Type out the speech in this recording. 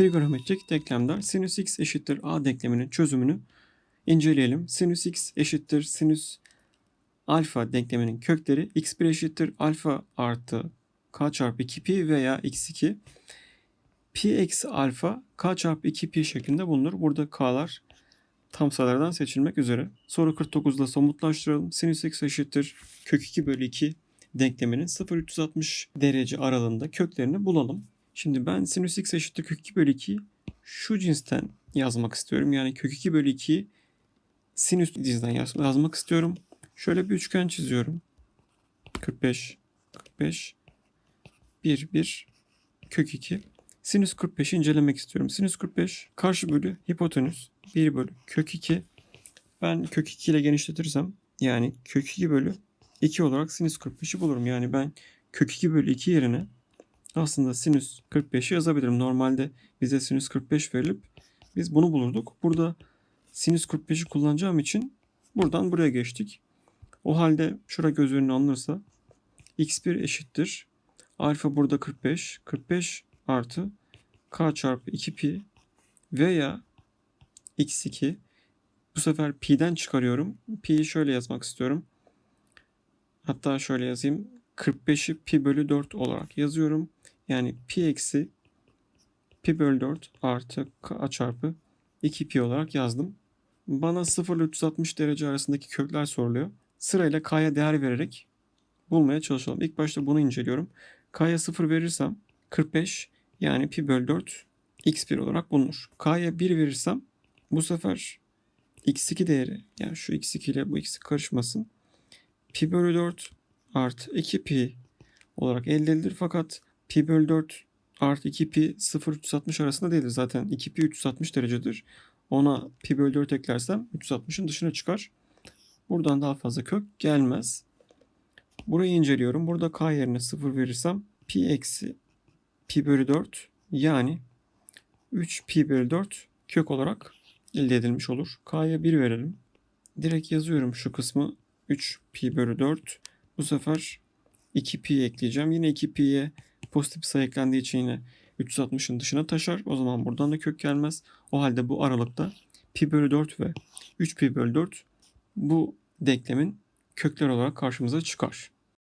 trigonometrik denklemler sinüs x eşittir a denkleminin çözümünü inceleyelim. Sinüs x eşittir sinüs alfa denkleminin kökleri x1 eşittir alfa artı k çarpı 2pi veya x2 pi eksi alfa k çarpı 2pi şeklinde bulunur. Burada k'lar tam sayılardan seçilmek üzere. Soru 49'da somutlaştıralım. Sinüs x eşittir kök 2 bölü 2 denkleminin 0-360 derece aralığında köklerini bulalım. Şimdi ben sinüs x eşittir kök 2 bölü 2 şu cinsten yazmak istiyorum. Yani kök 2 bölü 2'yi sinüs cinsinden yaz- yazmak istiyorum. Şöyle bir üçgen çiziyorum. 45, 45, 1, 1, kök 2. Sinüs 45'i incelemek istiyorum. Sinüs 45 karşı bölü hipotenüs 1 bölü kök 2. Ben kök 2 ile genişletirsem yani kök 2 bölü 2 olarak sinüs 45'i bulurum. Yani ben kök 2 bölü 2 yerine aslında sinüs 45'i yazabilirim. Normalde bize sinüs 45 verilip biz bunu bulurduk. Burada sinüs 45'i kullanacağım için buradan buraya geçtik. O halde şura göz önüne alınırsa x1 eşittir. Alfa burada 45. 45 artı k çarpı 2pi veya x2 bu sefer pi'den çıkarıyorum. Pi'yi şöyle yazmak istiyorum. Hatta şöyle yazayım. 45'i pi bölü 4 olarak yazıyorum. Yani pi eksi pi bölü 4 artı k çarpı 2 pi olarak yazdım. Bana 0 ile 360 derece arasındaki kökler soruluyor. Sırayla k'ya değer vererek bulmaya çalışalım. İlk başta bunu inceliyorum. K'ya 0 verirsem 45 yani pi bölü 4 x1 olarak bulunur. K'ya 1 verirsem bu sefer x2 değeri yani şu x2 ile bu x karışmasın. Pi bölü 4 artı 2 pi olarak elde edilir. Fakat pi bölü 4 artı 2 pi 0 360 arasında değildir. Zaten 2 pi 360 derecedir. Ona pi bölü 4 eklersem 360'ın dışına çıkar. Buradan daha fazla kök gelmez. Burayı inceliyorum. Burada k yerine 0 verirsem pi eksi pi bölü 4 yani 3 pi bölü 4 kök olarak elde edilmiş olur. K'ya 1 verelim. Direkt yazıyorum şu kısmı 3 pi bölü 4. Bu sefer 2 pi ekleyeceğim. Yine 2 pi'ye pozitif sayı eklendiği için yine 360'ın dışına taşar. O zaman buradan da kök gelmez. O halde bu aralıkta pi bölü 4 ve 3 pi bölü 4 bu denklemin kökler olarak karşımıza çıkar.